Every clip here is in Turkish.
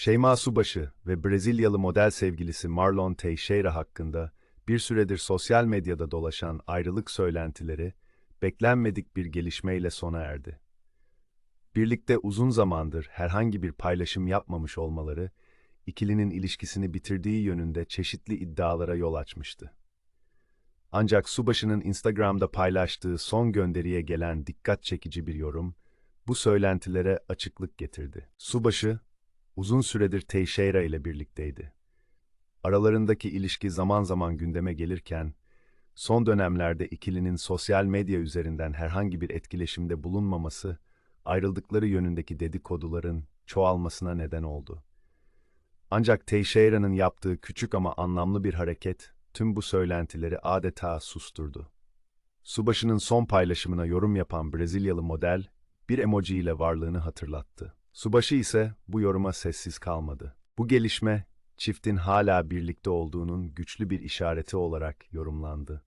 Şeyma Subaşı ve Brezilyalı model sevgilisi Marlon Teixeira hakkında bir süredir sosyal medyada dolaşan ayrılık söylentileri beklenmedik bir gelişmeyle sona erdi. Birlikte uzun zamandır herhangi bir paylaşım yapmamış olmaları, ikilinin ilişkisini bitirdiği yönünde çeşitli iddialara yol açmıştı. Ancak Subaşı'nın Instagram'da paylaştığı son gönderiye gelen dikkat çekici bir yorum, bu söylentilere açıklık getirdi. Subaşı, uzun süredir Teixeira ile birlikteydi. Aralarındaki ilişki zaman zaman gündeme gelirken, son dönemlerde ikilinin sosyal medya üzerinden herhangi bir etkileşimde bulunmaması, ayrıldıkları yönündeki dedikoduların çoğalmasına neden oldu. Ancak Teixeira'nın yaptığı küçük ama anlamlı bir hareket, tüm bu söylentileri adeta susturdu. Subaşı'nın son paylaşımına yorum yapan Brezilyalı model, bir emoji ile varlığını hatırlattı. Subaşı ise bu yoruma sessiz kalmadı. Bu gelişme, çiftin hala birlikte olduğunun güçlü bir işareti olarak yorumlandı.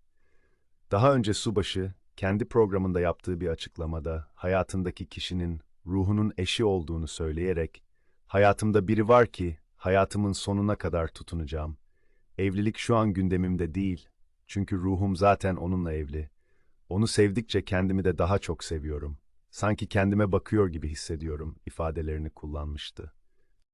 Daha önce Subaşı, kendi programında yaptığı bir açıklamada hayatındaki kişinin ruhunun eşi olduğunu söyleyerek, hayatımda biri var ki hayatımın sonuna kadar tutunacağım. Evlilik şu an gündemimde değil. Çünkü ruhum zaten onunla evli. Onu sevdikçe kendimi de daha çok seviyorum. Sanki kendime bakıyor gibi hissediyorum ifadelerini kullanmıştı.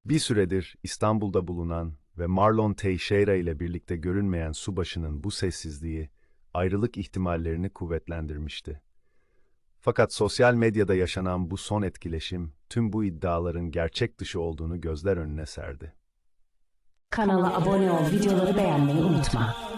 Bir süredir İstanbul'da bulunan ve Marlon Teixeira ile birlikte görünmeyen subaşının bu sessizliği ayrılık ihtimallerini kuvvetlendirmişti. Fakat sosyal medyada yaşanan bu son etkileşim tüm bu iddiaların gerçek dışı olduğunu gözler önüne serdi. Kanala abone ol, videoları beğenmeyi unutma.